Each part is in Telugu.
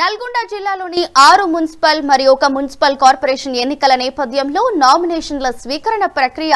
నల్గొండ జిల్లాలోని ఆరు మున్సిపల్ మరియు ఒక మున్సిపల్ కార్పొరేషన్ ఎన్నికల నేపథ్యంలో నామినేషన్ల స్వీకరణ ప్రక్రియ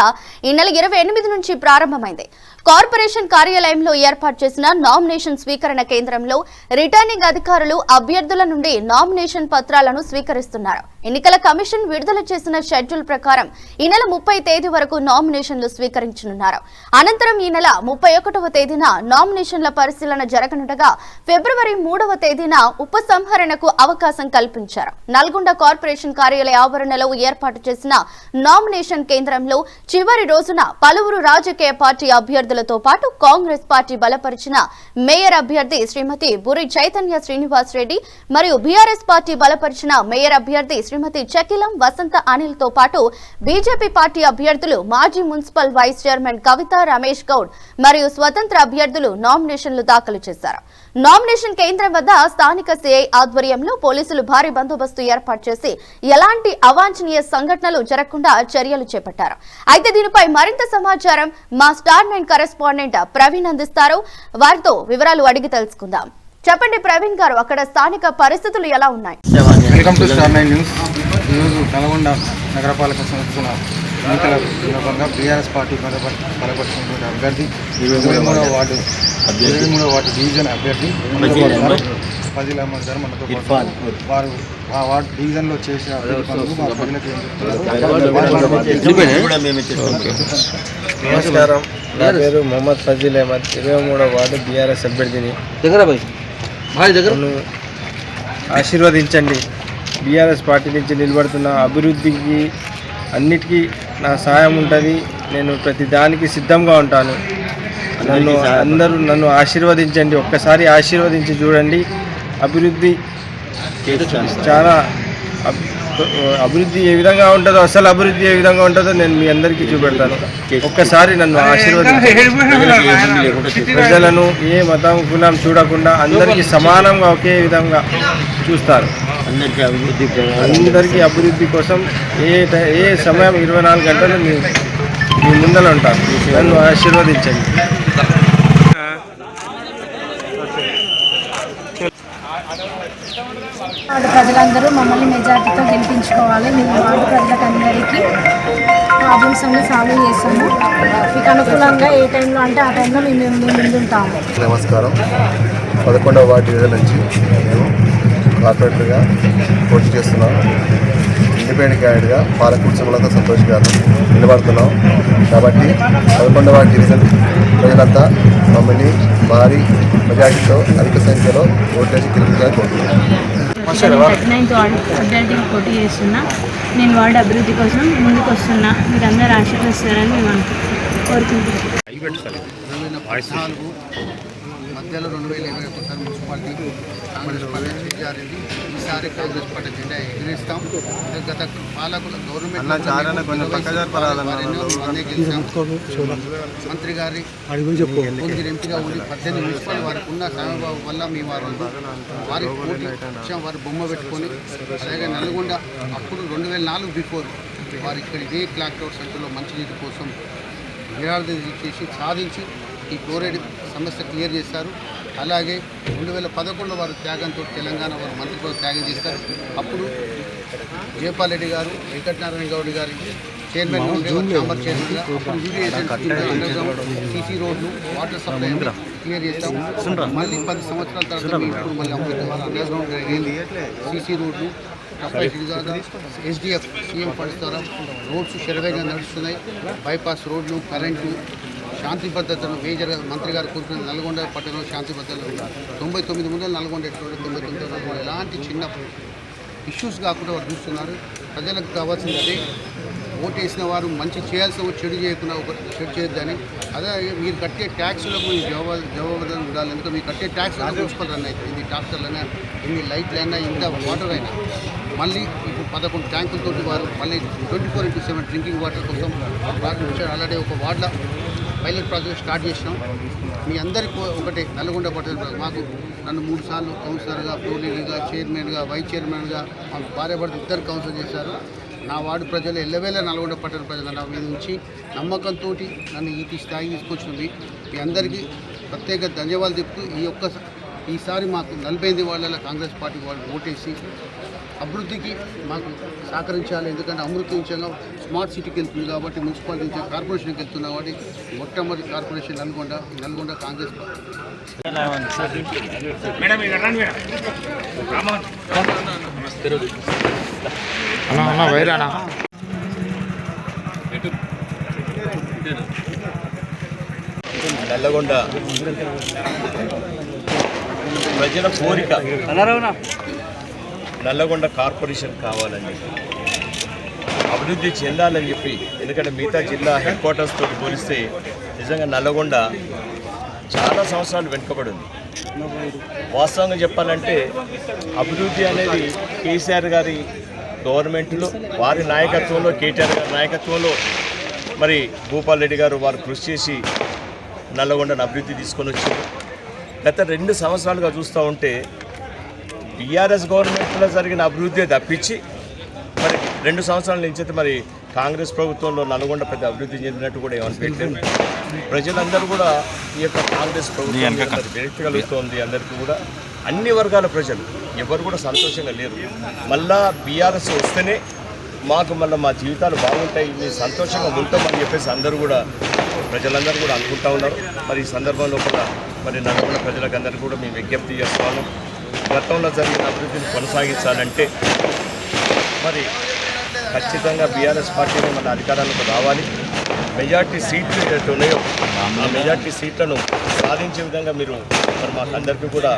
ఈ నెల ఇరవై ఎనిమిది నుంచి ప్రారంభమైంది. కార్పొరేషన్ కార్యాలయంలో ఏర్పాటు చేసిన నామినేషన్ స్వీకరణ కేంద్రంలో రిటర్నింగ్ అధికారులు అభ్యర్థుల నుండి నామినేషన్ పత్రాలను స్వీకరిస్తున్నారు. ఎన్నికల కమిషన్ విడుదల చేసిన షెడ్యూల్ ప్రకారం ఈ నెల ముప్పై తేదీ వరకు నామినేషన్లు స్వీకరించనున్నారు. అనంతరం ఈ నెల ముప్పై ఒకటవ తేదీన నామినేషన్ల పరిశీలన జరగనుండగా ఫిబ్రవరి మూడవ తేదీన ఉపసంహరణకు అవకాశం కల్పించారు. నల్గొండ కార్పొరేషన్ కార్యాలయ ఆవరణలో ఏర్పాటు చేసిన నామినేషన్ కేంద్రంలో చివరి రోజున పలువురు రాజకీయ పార్టీ అభ్యర్థులతో పాటు కాంగ్రెస్ పార్టీ బలపరిచిన మేయర్ అభ్యర్థి శ్రీమతి బురి చైతన్య శ్రీనివాస్ రెడ్డి మరియు బీఆర్ఎస్ పార్టీ బలపరిచిన మేయర్ అభ్యర్థి శ్రీమతి చకిలం వసంత అనిల్తో పాటు బీజేపీ పార్టీ అభ్యర్థులు మాజీ municipal vice chairman Kavitha Ramesh Goud మరియు స్వతంత్ర అభ్యర్థులు నామినేషన్లు దాఖలు చేశారు. నామినేషన్ కేంద్రం వద్ద స్థానిక సిఐ ఆధ్వర్యంలో పోలీసులు భారీ బందోబస్తు ఏర్పాటు చేసి ఎలాంటి అవాంఛనీయ సంఘటనలు జరగకుండా చర్యలు చేపట్టారు. అయితే దీనిపై మరింత సమాచారం మా స్టార్ నైన్ కరెస్పాండెంట్ ప్రవీణ్ అందిస్తారు. వారితో వివరాలు అడిగి తెలుసుకుందాం. చెప్పండి ప్రవీణ్ గారు అక్కడ స్థానిక పరిస్థితులు ఎలా ఉన్నాయి? Welcome to star nine news ఈరోజు నల్గొండ నగరపాలక సంస్థల ఎన్నికల సందర్భంగా బీఆర్ఎస్ పార్టీ బలప- బలపరిచినటువంటి అభ్యర్థి ఇరవై మూడవ వార్డు ఇరవై మూడవ వార్డు డివిజన్ అభ్యర్థి పదిల అహ్మద్ గారు మనతో పాటు వారు ఆ వార్డు డివిజన్లో చేసిన నమస్కారం. నా పేరు మొహమ్మద్ ఫజీల్ అహ్మద్. ఇరవై మూడవ వార్డు బీఆర్ఎస్ అభ్యర్థిని. నన్ను ఆశీర్వదించండి. బీఆర్ఎస్ పార్టీ నుంచి నిలబడుతున్న అభివృద్ధికి అన్నిటికీ నా సహాయం ఉంటుంది. నేను ప్రతి దానికి సిద్ధంగా ఉంటాను. నన్ను అందరూ నన్ను ఆశీర్వదించండి. ఒక్కసారి ఆశీర్వదించి చూడండి. అభివృద్ధి చాలా అభివృద్ధి ఏ విధంగా ఉంటుందో అసలు అభివృద్ధి ఏ విధంగా ఉంటుందో నేను మీ అందరికీ చూపెడతాను. ఒక్కసారి నన్ను ఆశీర్వదించండి. ప్రజలను ఏ మతం కులం చూడకుండా అందరికీ సమానంగా ఒకే విధంగా చూస్తారు. అందరికీ అభివృద్ధి కోసం ఏ టై- ఏ సమయం ఇరవై నాలుగు గంటలు మీ మీ ముందర ఉంటాను నన్ను ఆశీర్వదించండి. వార్డు ప్రజలందరూ మమ్మల్ని మెజార్టీతో గెలిపించుకోవాలి. మేము వార్డు ప్రజలకందరికీ ప్రాబ్లమ్స్ అన్ని సాల్వ్ చేస్తాము. మీకు అనుకూలంగా ఏ టైంలో అంటే ఆ టైంలో మేము ముందు ముందుంటాము. నమస్కారం. పదకొండవ వార్డు నుంచి నేను కార్పొరేటర్గా పోటీ చేస్తున్నాం ఇండిపెండెంట్ క్యాండిడేట్గా పాలకూరు సుమలత సంతోష్ గారు నిలబడుతున్నాం కాబట్టి పదకొండవ డివిజన్ ప్రజలంతా మమ్మల్ని భారీ మెజార్టీతో అధిక సంఖ్యలో ఓట్లేసి గెలిపించాలని కోరుతున్నాం నైన్త్ వార్డ్ అభ్యర్థిగా పోటీ చేస్తున్నా నేను వార్డు అభివృద్ధి కోసం ముందుకు వస్తున్నా మీరు అందరూ ఆశీర్వదిస్తారని మేము అనుకుంటున్నాం కోరుకుంటున్నాం పద్నాలుగు మధ్యలో రెండు వేల ఇరవై ఒకసారి మున్సిపాలిటీ కాంగ్రెస్ పార్టీ విద్యారెడ్డి ఈసారి కాంగ్రెస్ పార్టీ జెండా ఎగిరిస్తాం. గత పాలకుల గవర్నమెంట్ మంత్రి గారి కొంచెం ఎంపీగా ఉండి పద్దెనిమిది మున్సిపల్ వారికి ఉన్న సమయభావం వల్ల మేము వారు వారికి పోటీ వారు బొమ్మ పెట్టుకొని అలాగే నల్గొండ అప్పుడు రెండు వేల నాలుగు బిఫోర్ వారు ఇక్కడ ఇదే క్లాక్ టవర్ సెంటర్లో మంచినీటి కోసం నిరాదరణ చేసి సాధించి ఈ ఫ్లోరైడ్ సమస్య క్లియర్ చేశారు. అలాగే రెండు వేల పదకొండులో వారు త్యాగంతో తెలంగాణ వారు మంత్రి త్యాగం చేస్తారు అప్పుడు జయపాల్ రెడ్డి గారు వెంకటనారాయణ గౌడ్ గారి చైర్మన్ చాంబర్ చైర్మన్గా. అప్పుడు సీసీ రోడ్లు వాటర్ సప్లై క్లియర్ చేస్తాం మళ్ళీ పది సంవత్సరాల తర్వాత ఇప్పుడు మళ్ళీ అమృత అండర్ గ్రౌండ్ సీసీ రోడ్లు ఎస్డిఎఫ్ సీఎం ఫండ్స్ ద్వారా రోడ్స్ శరవేగంగా నడుస్తున్నాయి. బైపాస్ రోడ్లు కరెంటు శాంతి భద్రతను మేజర్ మంత్రి గారు కూర్చున్న నల్గొండ పట్టణంలో శాంతి భద్రతలు తొంభై తొమ్మిది ముందు నల్గొండ ఎటువంటి తొంభై తొమ్మిది నల్గొండ ఎలాంటి చిన్న ఇష్యూస్ కాకుండా వారు చూస్తున్నారు. ప్రజలకు కావాల్సింది అదే. ఓటు వేసిన వారు మంచి చేయాల్సిన చెడు చేయకుండా ఒక చెడు చేయొద్దని. అదే మీరు కట్టే ట్యాక్స్లకు మీరు జవాబు జవాబుదారు ఉండాలి ఎందుకంటే మీరు కట్టే ట్యాక్స్ మున్సిపల్ రన్ అవుతుంది ఇన్ని ట్రాక్టర్లైనా ఇన్ని లైట్లైనా ఇంత వాటర్ అయినా మళ్ళీ ఇప్పుడు పదకొండు ట్యాంకులతో వారు మళ్ళీ twenty four into seven drinking water కోసం ప్రాజెక్ట్ వచ్చారు అలాగే ఒక వార్డులో పైలట్ ప్రాజెక్ట్ స్టార్ట్ చేసినాం. మీ అందరికీ ఒకటే నల్గొండ పట్టణ మాకు నన్ను మూడు సార్లు కౌన్సిలర్గా ఫ్లోర్ లీడర్గా చైర్మన్గా వైస్ చైర్మన్గా మా భార్య భర్త ఇద్దరు కౌన్సిల్ చేశారు. నా వార్డు ప్రజలు ఎల్లవేళ నల్గొండ పట్టణ ప్రజలు నా మీద నుంచి నమ్మకంతో నన్ను ఈ స్థాయికి తీసుకొచ్చింది మీ అందరికీ ప్రత్యేక ధన్యవాదాలు చెప్తూ ఈ యొక్క ఈసారి మాకు నలభై ఎనిమిది వాళ్ళ కాంగ్రెస్ పార్టీ వాళ్ళు ఓటేసి అభివృద్ధికి మాకు సహకరించాలి. ఎందుకంటే అమృత నుంచంగా స్మార్ట్ సిటీకి వెళ్తుంది కాబట్టి మున్సిపాలిటీ నుంచి కార్పొరేషన్కి వెళ్తుంది కాబట్టి మొట్టమొదటి కార్పొరేషన్ నల్గొండ నల్గొండ కాంగ్రెస్ పార్టీ. నల్లగొండ ప్రజల కోరిక. నల్లగొండ కార్పొరేషన్ కావాలని. అభివృద్ధి చెందాలని చెప్పి ఎందుకంటే మిగతా జిల్లా హెడ్ క్వార్టర్స్ తోటి పోలిస్తే నిజంగా నల్లగొండ చాలా సంవత్సరాలు వెనుకబడి ఉంది వాస్తవంగా చెప్పాలంటే అభివృద్ధి అనేది కేసీఆర్ గారి గవర్నమెంట్లో వారి నాయకత్వంలో కేటీఆర్ గారి నాయకత్వంలో మరి భూపాల్ రెడ్డి గారు వారు కృషి చేసి నల్లగొండను అభివృద్ధి తీసుకొని వచ్చారు. గత రెండు సంవత్సరాలుగా చూస్తూ ఉంటే బీఆర్ఎస్ గవర్నమెంట్లో జరిగిన అభివృద్ధి తప్పించి రెండు సంవత్సరాల నుంచి అయితే మరి కాంగ్రెస్ ప్రభుత్వంలో నల్గొండ పెద్ద అభివృద్ధి చెందినట్టు కూడా ఏమనిపించలేదు ప్రజలందరూ కూడా ఈ యొక్క కాంగ్రెస్ ప్రభుత్వం విరక్తి కలుగుతోంది అందరికీ కూడా. అన్ని వర్గాల ప్రజలు ఎవరు కూడా సంతోషంగా లేరు. మళ్ళా బీఆర్ఎస్ వస్తేనే మాకు మళ్ళీ మా జీవితాలు బాగుంటాయి మేము సంతోషంగా ఉంటామని చెప్పేసి అందరూ కూడా ప్రజలందరూ కూడా అనుకుంటా ఉన్నారు. మరి ఈ సందర్భంలో కూడా మరి నల్గొండ ప్రజలకు అందరికీ కూడా మేము విజ్ఞప్తి చేస్తున్నాము గతంలో జరిగిన అభివృద్ధిని కొనసాగించాలంటే మరి ఖచ్చితంగా బీఆర్ఎస్ పార్టీని మన అధికారాలకు రావాలి. మెజార్టీ సీట్లు ఏదైతే ఉన్నాయో ఆ మెజార్టీ సీట్లను సాధించే విధంగా మీరు మరి మాకు అందరికీ కూడా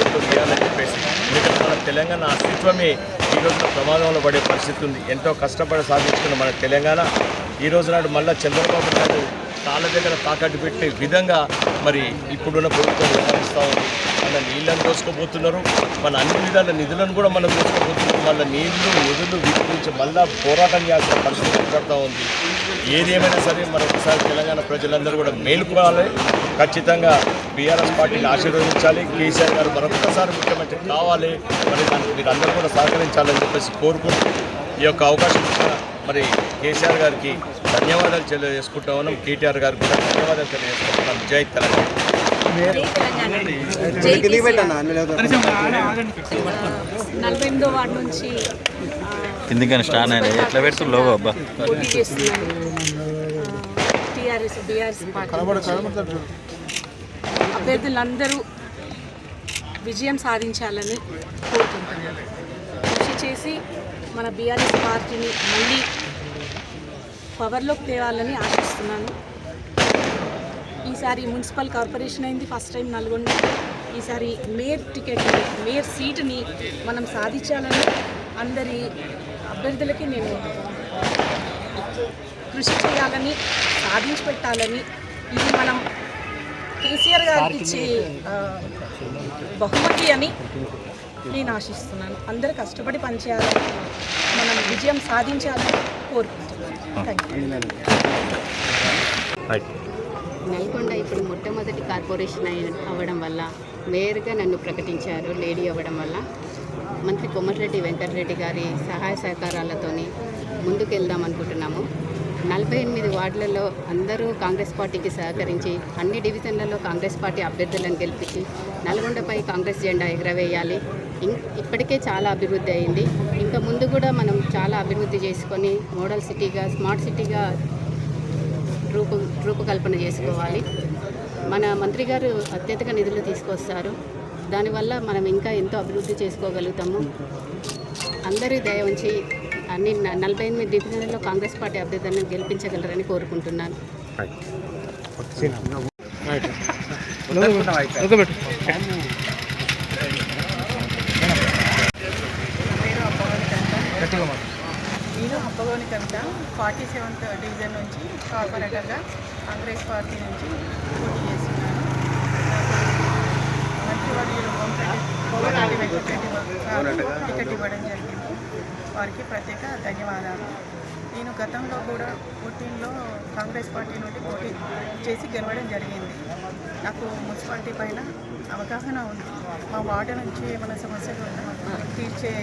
ఓట్లు వేయాలని చెప్పేసి ఎందుకంటే మన తెలంగాణ అస్తిత్వమే ఈ రోజున ప్రమాదంలో పడే పరిస్థితి ఉంది. ఎంతో కష్టపడి సాధించుకున్న మన తెలంగాణ ఈ రోజు నాడు మళ్ళీ చంద్రబాబు నాయుడు కాళ్ళ దగ్గర తాకట్టు పెట్టే విధంగా మరి ఇప్పుడున్న ప్రభుత్వం వ్యవహరిస్తూ ఉంది. వాళ్ళ నీళ్ళని దోసుకోబోతున్నారు మన అన్ని విధాల నిధులను కూడా మనం దోసుకోబోతున్నారు మళ్ళీ నీళ్ళు నిధులు వీటి మళ్ళా పోరాటం చేయాల్సిన పరిస్థితి ఏర్పడుతూ ఉంది. ఏదేమైనా సరే మరొకసారి తెలంగాణ ప్రజలందరూ కూడా మేలుకోవాలి. ఖచ్చితంగా బీఆర్ఎస్ పార్టీని ఆశీర్వదించాలి. కేసీఆర్ గారు మరొకసారి ముఖ్యమంత్రి కావాలి. మరి దానికి మీరు అందరూ కూడా సహకరించాలని చెప్పేసి కోరుకుంటూ ఈ యొక్క అవకాశం ఇచ్చిన మరి కేసీఆర్ గారికి ధన్యవాదాలు తెలియజేసుకుంటా ఉన్నాం. కేటీఆర్ గారికి కూడా ధన్యవాదాలు తెలియజేసుకుంటున్నాం. జై తెలంగాణ. నలభై ఎనిమిదో వార్డు నుంచి ఎందుకని స్టార్ అయినా ఎట్లా పెడుతుంది లోగో అబ్బా? పోటీ చేస్తున్నాను టీఆర్ఎస్ బీఆర్ఎస్ పార్టీ అభ్యర్థులందరూ విజయం సాధించాలని కోరుకుంటున్నాను కృషి చేసి మన బీఆర్ఎస్ పార్టీని మళ్ళీ పవర్లోకి తేవాలని ఆశిస్తున్నాను. ఈసారి మున్సిపల్ కార్పొరేషన్ అయింది ఫస్ట్ టైం నల్గొండ. ఈసారి మేయర్ టికెట్ మేయర్ సీటుని మనం సాధించాలని అందరి అభ్యర్థులకి నేను కృషి చేయాలని సాధించి పెట్టాలని ఇది మనం కేసీఆర్ గారికి ఇచ్చే బహుమతి అని నేను ఆశిస్తున్నాను. అందరూ కష్టపడి పనిచేయాలని మనం విజయం సాధించాలని కోరుకుంటున్నాను. థ్యాంక్ యూ నల్గొండ ఇప్పుడు మొట్టమొదటి కార్పొరేషన్ అయి అవ్వడం వల్ల మేయర్గా నన్ను ప్రకటించారు లేడీ అవ్వడం వల్ల. మంత్రి కొమ్మటిరెడ్డి వెంకటరెడ్డి గారి సహాయ సహకారాలతోని ముందుకెళ్దాం అనుకుంటున్నాము. నలభై ఎనిమిది వార్డులలో అందరూ కాంగ్రెస్ పార్టీకి సహకరించి అన్ని డివిజన్లలో కాంగ్రెస్ పార్టీ అభ్యర్థులను గెలిపించి నల్గొండపై కాంగ్రెస్ జెండా ఎగరవేయాలి. ఇం- ఇప్పటికే చాలా అభివృద్ధి అయింది. ఇంకా ముందు కూడా మనం చాలా అభివృద్ధి చేసుకొని మోడల్ సిటీగా స్మార్ట్ సిటీగా రూపు రూపకల్పన చేసుకోవాలి. మన మంత్రి గారు అత్యధిక నిధులు తీసుకొస్తారు. దానివల్ల మనం ఇంకా ఎంతో అభివృద్ధి చేసుకోగలుగుతాము. అందరి దయ ఉంచి అన్ని నలభై ఎనిమిది డివిజన్లలో కాంగ్రెస్ పార్టీ అభ్యర్థులను గెలిపించగలరని కోరుకుంటున్నాను నేను Appagoni Kavitha forty seventh division నుంచి కార్పొరేటర్గా కాంగ్రెస్ పార్టీ నుంచి పోటీ చేస్తున్నాను మంత్రివర్యులు కోమటిరెడ్డి వెంకటరెడ్డి టికెట్ ఇవ్వడం జరిగింది. వారికి ప్రత్యేక ధన్యవాదాలు. నేను గతంలో కూడా పోటీల్లో కాంగ్రెస్ పార్టీ నుండి పోటీ చేసి గెలవడం జరిగింది. నాకు మున్సిపాలిటీ పైన అవగాహన ఉంది. మా వార్డు నుంచి ఏమైనా సమస్యలు ఉన్నా తీర్చే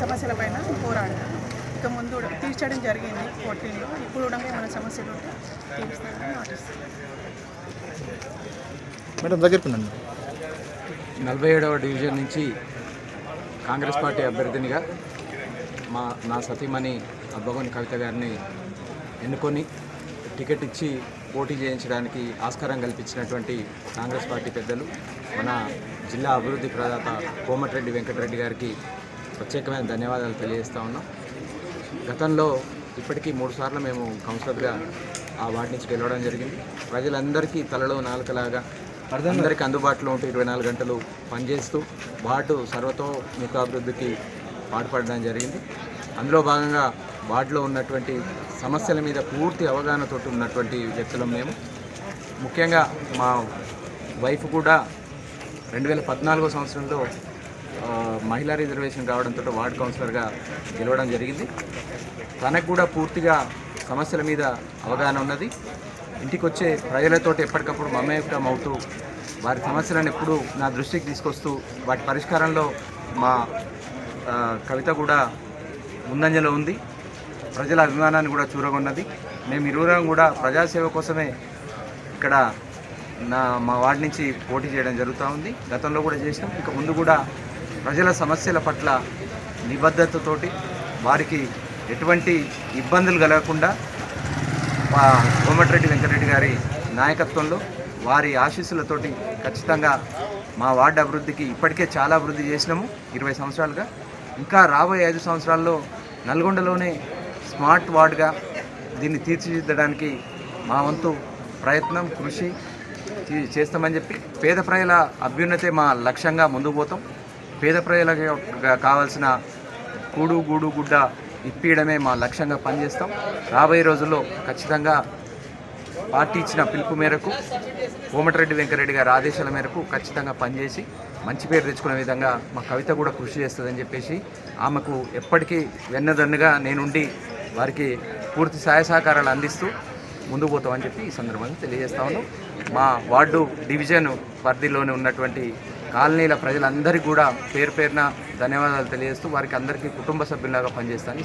సమస్యల పైన పోరాడతాను. ఇక ముందు కూడా తీర్చడం జరిగింది పోటీల్లో ఇప్పుడు కూడా ఏమైనా సమస్యలు ఉంటే ఆశిస్తున్నాను మేడం దగ్గరికి నలభై ఏడవ డివిజన్ నుంచి కాంగ్రెస్ పార్టీ అభ్యర్థినిగా మా నా సతీమణి అబ్బగోని కవిత గారిని ఎన్నుకొని టికెట్ ఇచ్చి పోటీ చేయించడానికి ఆస్కారం కల్పించినటువంటి కాంగ్రెస్ పార్టీ పెద్దలు మన జిల్లా అభివృద్ధి ప్రదాత కోమటిరెడ్డి వెంకటరెడ్డి గారికి ప్రత్యేకమైన ధన్యవాదాలు తెలియజేస్తా ఉన్నాం. గతంలో ఇప్పటికీ మూడు సార్లు మేము కౌన్సిలర్గా ఆ వార్డు నుంచి గెలవడం జరిగింది. ప్రజలందరికీ తలలో నాలుకలాగా అందరికీ అందుబాటులో ఉంటూ ఇరవై నాలుగు గంటలు పనిచేస్తూ వార్డు సర్వతో ముఖాభివృద్ధికి పాటుపడడం జరిగింది. అందులో భాగంగా వార్డులో ఉన్నటువంటి సమస్యల మీద పూర్తి అవగాహనతో ఉన్నటువంటి వ్యక్తులం మేము. ముఖ్యంగా మా వైఫ్ కూడా రెండు వేల పద్నాలుగో సంవత్సరంలో మహిళా రిజర్వేషన్ రావడంతో వార్డ్ కౌన్సిలర్గా గెలవడం జరిగింది. తనకు కూడా పూర్తిగా సమస్యల మీద అవగాహన ఉన్నది. ఇంటికి వచ్చే ప్రజలతోటి ఎప్పటికప్పుడు మమేకం అవుతూ వారి సమస్యలను ఎప్పుడు నా దృష్టికి తీసుకొస్తూ వాటి పరిష్కారంలో మా కవిత కూడా ముందంజలో ఉంది. ప్రజల అభిమానాన్ని కూడా చూరగొన్నది. మేము ఇరువురం కూడా ప్రజాసేవ కోసమే ఇక్కడ నా మా వార్డు నుంచి పోటీ చేయడం జరుగుతూ ఉంది. గతంలో కూడా చేసినాం. ఇక ముందు కూడా ప్రజల సమస్యల పట్ల నిబద్ధతతోటి వారికి ఎటువంటి ఇబ్బందులు కలగకుండా మా కోమటిరెడ్డి వెంకటరెడ్డి గారి నాయకత్వంలో వారి ఆశీస్సులతోటి ఖచ్చితంగా మా వార్డు అభివృద్ధికి ఇప్పటికే చాలా అభివృద్ధి చేసినాము. ఇరవై సంవత్సరాలుగా. ఇంకా రాబోయే ఐదు సంవత్సరాల్లో నల్గొండలోనే స్మార్ట్ వార్డుగా దీన్ని తీర్చిదిద్దడానికి మా వంతు ప్రయత్నం కృషి చే- చేస్తామని చెప్పి పేద ప్రజల అభ్యున్నతే మా లక్ష్యంగా ముందుకు పోతాం. పేద ప్రజలకు కావాల్సిన కూడు గూడు గుడ్డ ఇప్పియడమే మా లక్ష్యంగా పనిచేస్తాం. రాబోయే రోజుల్లో ఖచ్చితంగా పార్టీ ఇచ్చిన పిలుపు మేరకు కోమటిరెడ్డి వెంకరెడ్డి గారి ఆదేశాల మేరకు ఖచ్చితంగా పనిచేసి మంచి పేరు తెచ్చుకునే విధంగా మా కవిత కూడా కృషి చేస్తుందని చెప్పేసి ఆమెకు ఎప్పటికీ వెన్నదన్నుగా నేనుండి వారికి పూర్తి సహాయ సహకారాలు అందిస్తూ ముందు పోతామని చెప్పి ఈ సందర్భంగా తెలియజేస్తా ఉన్నాం. మా వార్డు డివిజన్ పరిధిలోనే ఉన్నటువంటి కాలనీల ప్రజలందరికీ కూడా పేరు పేరున ధన్యవాదాలు తెలియజేస్తూ వారికి అందరికీ కుటుంబ సభ్యులాగా పనిచేస్తాను